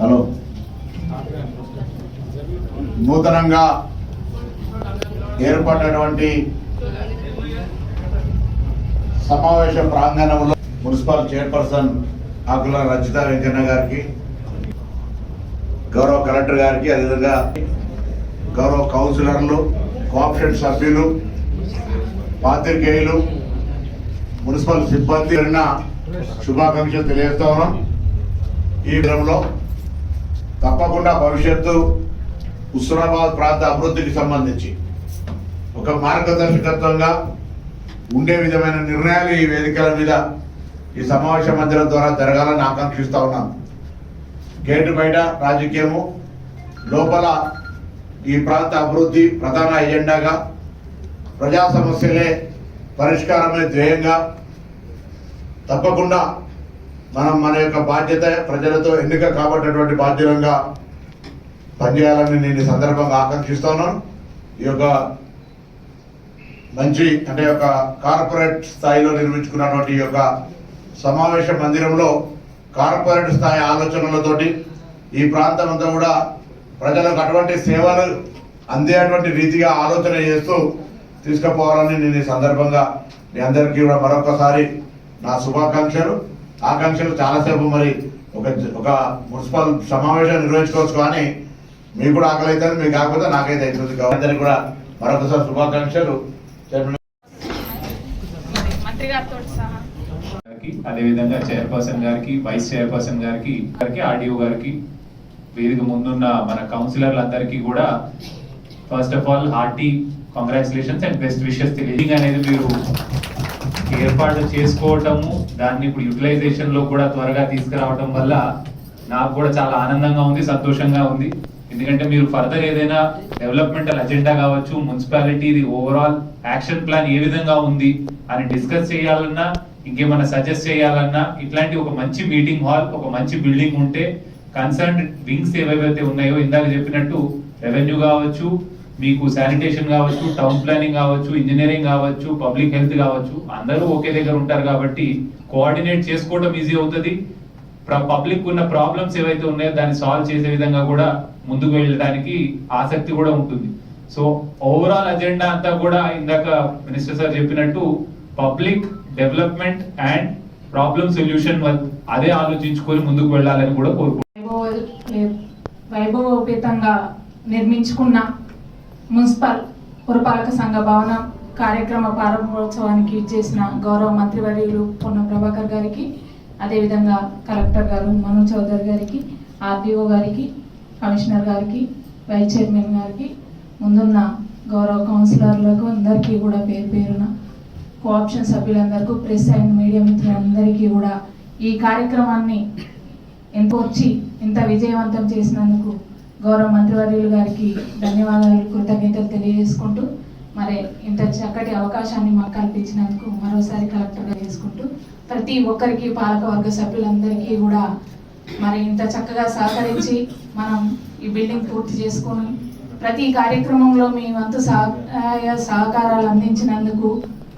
Hello. నూతనంగా ఏర్పడినటువంటి సమావేశ ప్రాంగణంలో మున్సిపల్ చైర్పర్సన్ ఆకుల రచిత వెంకన్న గారికి గౌరవ కలెక్టర్ గారికి అదేవిధంగా గౌరవ కౌన్సిలర్లు కోఆపరేషన్ సభ్యులు పాత్రికేయులు మున్సిపల్ సిబ్బంది శుభాకాంక్షలు తెలియజేస్తా ఉన్నాం. ఈ విధంలో తప్పకుండా భవిష్యత్తు హుస్నాబాద్ ప్రాంత అభివృద్ధికి సంబంధించి ఒక మార్గదర్శకత్వంగా ఉండే విధమైన నిర్ణయాలు ఈ వేదికల మీద ఈ సమావేశ మధ్యల ద్వారా జరగాలని ఆకాంక్షిస్తా ఉన్నాను గేటు బయట రాజకీయము లోపల ఈ ప్రాంత అభివృద్ధి ప్రధాన ఎజెండాగా ప్రజా సమస్యలే పరిష్కారమే ధ్యేయంగా తప్పకుండా మనం మన యొక్క బాధ్యత ప్రజలతో ఎన్నిక కాబట్టినటువంటి బాధ్యతంగా పనిచేయాలని నేను ఈ సందర్భంగా ఆకాంక్షిస్తున్నాను ఈ యొక్క మంచి అంటే ఒక కార్పొరేట్ స్థాయిలో నిర్మించుకున్నటువంటి యొక్క సమావేశ మందిరంలో కార్పొరేట్ స్థాయి ఆలోచనలతోటి ఈ ప్రాంతం అంతా కూడా ప్రజలకు అటువంటి సేవలు అందేటువంటి రీతిగా ఆలోచన చేస్తూ తీసుకుపోవాలని నేను ఈ సందర్భంగా మీ అందరికీ కూడా మరొకసారి నా శుభాకాంక్షలు. ఆకాంక్షలు చాలాసేపు మరి ఒక ఒక మున్సిపల్ సమావేశం నిర్వహించుకోవచ్చు కానీ మీకు కూడా ఆకలి అవుతుంది మీకు కాకపోతే నాకైతే అవుతుంది అందరికీ కూడా మరొకసారి శుభాకాంక్షలు. మంత్రి గారితో సహా అదేవిధంగా చైర్పర్సన్ గారికి వైస్ చైర్పర్సన్ గారికి గారికి ఆర్డీఓ గారికి వేదిక ముందున్న మన కౌన్సిలర్లందరికీ కూడా first of all hearty congratulations and best wishes తెలియజేయండి అనేది మీరు ఏర్పాటు చేసుకోవటము దాన్ని ఇప్పుడు యూటిలైజేషన్లో కూడా త్వరగా తీసుకురావటం వల్ల నాకు కూడా చాలా ఆనందంగా ఉంది సంతోషంగా ఉంది. ఎందుకంటే మీరు ఫర్దర్ ఏదైనా డెవలప్మెంటల్ అజెండా కావచ్చు మున్సిపాలిటీది ఓవరాల్ యాక్షన్ ప్లాన్ ఏ విధంగా ఉంది అని డిస్కస్ చేయాలన్నా ఇంకేమైనా సజెస్ట్ చేయాలన్నా ఇట్లాంటి ఒక మంచి మీటింగ్ హాల్ ఒక మంచి బిల్డింగ్ ఉంటే కన్సర్న్ వింగ్స్ ఏవైతే ఉన్నాయో ఇందాక చెప్పినట్టు రెవెన్యూ కావచ్చు మీకు శానిటేషన్ కావచ్చు టౌన్ ప్లానింగ్ కావచ్చు ఇంజనీరింగ్ కావచ్చు పబ్లిక్ హెల్త్ కావచ్చు అందరూ ఒకే దగ్గర ఉంటారు కాబట్టి కోఆర్డినేట్ చేసుకోవడం ఈజీ అవుతుంది. పబ్లిక్ ఉన్న ప్రాబ్లమ్స్ ఏవైతే ఉన్నాయో దాన్ని సాల్వ్ చేసే విధంగా కూడా ముందుకు వెళ్ళడానికి ఆసక్తి కూడా ఉంటుంది. సో ఓవరాల్ అజెండా అంతా కూడా ఇందాక మినిస్టర్ సార్ చెప్పినట్టు public development and problem solution అదే ఆలోచించుకొని ముందుకు వెళ్ళాలని కూడా వైభవ వైభవోపేతంగా నిర్మించుకున్న మున్సిపల్ పురపాలక సంఘ భవన కార్యక్రమ ప్రారంభోత్సవానికి చేసిన గౌరవ మంత్రివర్యులు పొన్న ప్రభాకర్ గారికి అదేవిధంగా కలెక్టర్ గారు మనోజ్ చౌదరి గారికి ఆర్డీఓ గారికి కమిషనర్ గారికి వైస్ చైర్మన్ గారికి ముందున్న గౌరవ కౌన్సిలర్లకు అందరికీ కూడా పేరు పేరున కోఆప్షన్ సభ్యులందరికీ ప్రెస్ అండ్ మీడియా మిత్రులందరికీ కూడా ఈ కార్యక్రమాన్ని ఎంతోర్చి ఇంత విజయవంతం చేసినందుకు గౌరవ మంత్రివర్యులు గారికి ధన్యవాదాలు కృతజ్ఞతలు తెలియజేసుకుంటూ మరి ఇంత చక్కటి అవకాశాన్ని మాకు కల్పించినందుకు మరోసారి కలెక్టర్గా చేసుకుంటూ ప్రతి ఒక్కరికి పాలకవర్గ సభ్యులందరికీ కూడా మరి ఇంత చక్కగా సహకరించి మనం ఈ బిల్డింగ్ పూర్తి చేసుకొని ప్రతి కార్యక్రమంలో మీ వంతు సహాయ సహకారాలు అందించినందుకు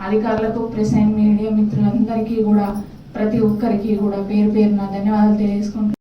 అధికారులకు ప్రెస్ అండ్ మీడియా మిత్రులందరికీ కూడా ప్రతి ఒక్కరికి కూడా పేరు పేరున ధన్యవాదాలు తెలియజేసుకుంటున్నాను.